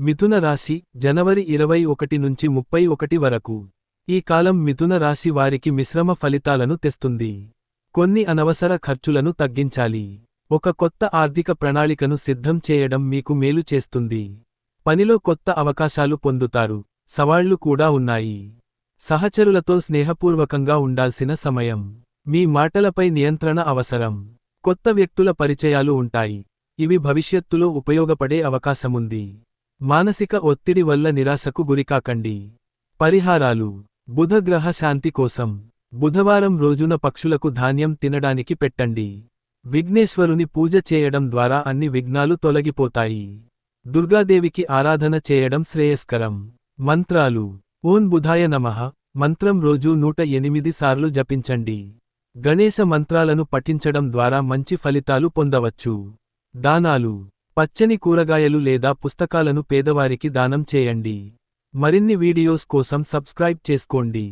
మిథున రాశి జనవరి ఇరవై ఒకటి నుంచి ముప్పై ఒకటి వరకు. ఈ కాలం మిథున రాశి వారికి మిశ్రమ ఫలితాలను తెస్తుంది. కొన్ని అనవసర ఖర్చులను తగ్గించాలి. ఒక కొత్త ఆర్థిక ప్రణాళికను సిద్ధం చేయడం మీకు మేలు చేస్తుంది. పనిలో కొత్త అవకాశాలు పొందుతారు. సవాళ్ళు కూడా ఉన్నాయి. సహచరులతో స్నేహపూర్వకంగా ఉండాల్సిన సమయం. మీ మాటలపై నియంత్రణ అవసరం. కొత్త వ్యక్తుల పరిచయాలు ఉంటాయి. ఇవి భవిష్యత్తులో ఉపయోగపడే అవకాశముంది. మానసిక ఒత్తిడి వల్ల నిరాశకు గురికాకండి. పరిహారాలు. బుధగ్రహ శాంతి కోసం బుధవారం రోజున పక్షులకు ధాన్యం తినడానికి పెట్టండి. విఘ్నేశ్వరుని పూజ చేయడం ద్వారా అన్ని విఘ్నాలు తొలగిపోతాయి. దుర్గాదేవికి ఆరాధన చేయడం శ్రేయస్కరం. మంత్రాలు. ఓం బుధాయ నమః. మంత్రం రోజూ నూట ఎనిమిది సార్లు జపించండి. గణేశ మంత్రాలను పఠించడం ద్వారా మంచి ఫలితాలు పొందవచ్చు. దానాలు. పచ్చని కూరగాయలు లేదా పుస్తకాలను పేదవారికి దానం చేయండి. మరిన్ని వీడియోస్ కోసం సబ్స్క్రైబ్ చేసుకోండి.